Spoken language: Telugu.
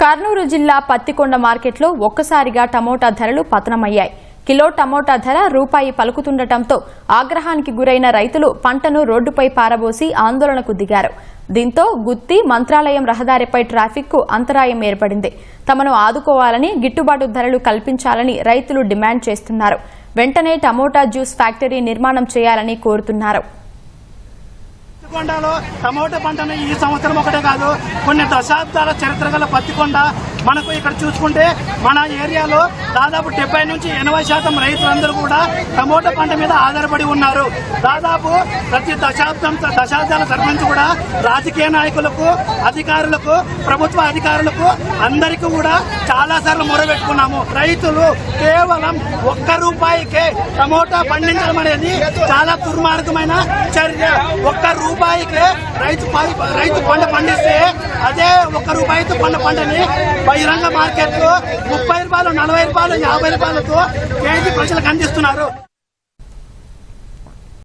కర్నూలు జిల్లా పత్తికొండ మార్కెట్లో ఒక్కసారిగా టమోటా ధరలు పతనమయ్యాయి. కిలో టమోటా ధర రూపాయి పలుకుతుండటంతో ఆగ్రహానికి గురైన రైతులు పంటను రోడ్డుపై పారబోసి ఆందోళనకు దిగారు. దీంతో గుత్తి మంత్రాలయం రహదారిపై ట్రాఫిక్కు అంతరాయం ఏర్పడింది. తమను ఆదుకోవాలని గిట్టుబాటు ధరలు కల్పించాలని రైతులు డిమాండ్ చేస్తున్నారు. వెంటనే టమోటా జ్యూస్ ఫ్యాక్టరీ నిర్మాణం చేయాలని కోరుతున్నారు. పత్తికొండలో టమోటా పంటను ఈ సంవత్సరం ఒకటే కాదు కొన్ని దశాబ్దాల చరిత్ర గల పత్తికొండ మనకు ఇక్కడ చూసుకుంటే మన ఏరియాలో దాదాపు డెబ్బై నుంచి ఎనభై శాతం రైతులందరూ కూడా టమోటా పంట మీద ఆధారపడి ఉన్నారు. దాదాపు ప్రతి దశాబ్దం దశాబ్దాల సర్పంచ్ కూడా రాజకీయ నాయకులకు అధికారులకు ప్రభుత్వ అధికారులకు అందరికీ కూడా చాలా సార్లు మొరబెట్టుకున్నాము రైతులు కేవలం ఒక్క రూపాయికే టమోటా పండించడం అనేది చాలా దుర్మార్గమైన చర్య. ఒక్క రూపాయికి రైతు రైతు పంట పండిస్తే అదే ఒక్క రూపాయితో పంట పంటని బహిరంగ మార్కెట్లో ముప్పై రూపాయలు నలభై రూపాయలు యాభై రూపాయలతో కేజీ ప్రజలకు అందిస్తున్నారు.